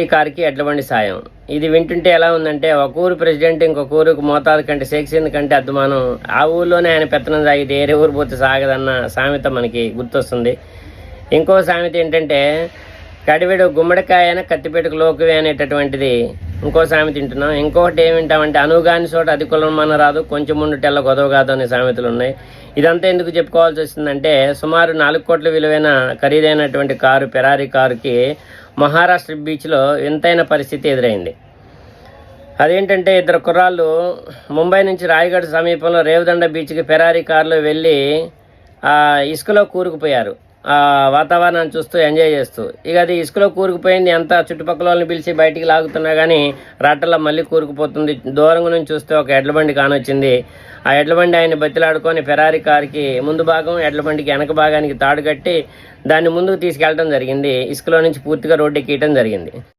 ఈ కారుకి ఎడ్ల బండి సాయం. ఇది వింటుంటే ఎలా ఉందంటే ఒక ఊరు ప్రెసిడెంట్ ఇంకొక ఊరుకు మోతాదు కంటే శేక్సింది కంటే అద్దుమానం. ఆ ఊర్లోనే ఆయన పెత్తనం సాగితే ఏరే ఊరు పోతే సాగదన్న సామెత మనకి గుర్తొస్తుంది. ఇంకో సామెత ఏంటంటే కడివెడు గుమ్మడికాయన కత్తిపెట్టుకు లోకువే అనేటటువంటిది ఇంకో సామెత తింటున్నాం ఇంకొకటి ఏమింటామంటే అనుగాని చోట అది కులం మన రాదు కొంచెం ముందు తెల్ల గొదవ కాదు అనే సామెతలు ఉన్నాయి. ఇదంతా ఎందుకు చెప్పుకోవాల్సి వస్తుందంటే సుమారు నాలుగు కోట్ల విలువైన ఖరీదైనటువంటి కారు పెరారీ కారుకి మహారాష్ట్ర బీచ్లో వింతైన పరిస్థితి ఎదురైంది. అదేంటంటే ఇద్దరు కుర్రాళ్ళు ముంబై నుంచి రాయగఢ్ సమీపంలో రేవదండ బీచ్కి పెరారీ కారులో వెళ్ళి ఆ ఇసుకలో కూరుకుపోయారు. వాతావరణాన్ని చూస్తూ ఎంజాయ్ చేస్తూ. ఇక అది ఇసుకలో కూరుకుపోయింది. ఎంత చుట్టుపక్కల వాళ్ళని పిలిచి బయటికి లాగుతున్నా కానీ రాటల్లో మళ్ళీ కూరుకుపోతుంది. దూరంగా నుంచి చూస్తే ఒక ఎడ్లబండి కానొచ్చింది. ఆ ఎడ్లబండి ఆయన బతిలాడుకొని ఫెరారీ కారుకి ముందు భాగం ఎడ్లబండికి వెనక భాగానికి తాడు కట్టి దాన్ని ముందుకు తీసుకెళ్ళడం జరిగింది. ఇసుకలో నుంచి పూర్తిగా రోడ్డు ఎక్కియటం జరిగింది.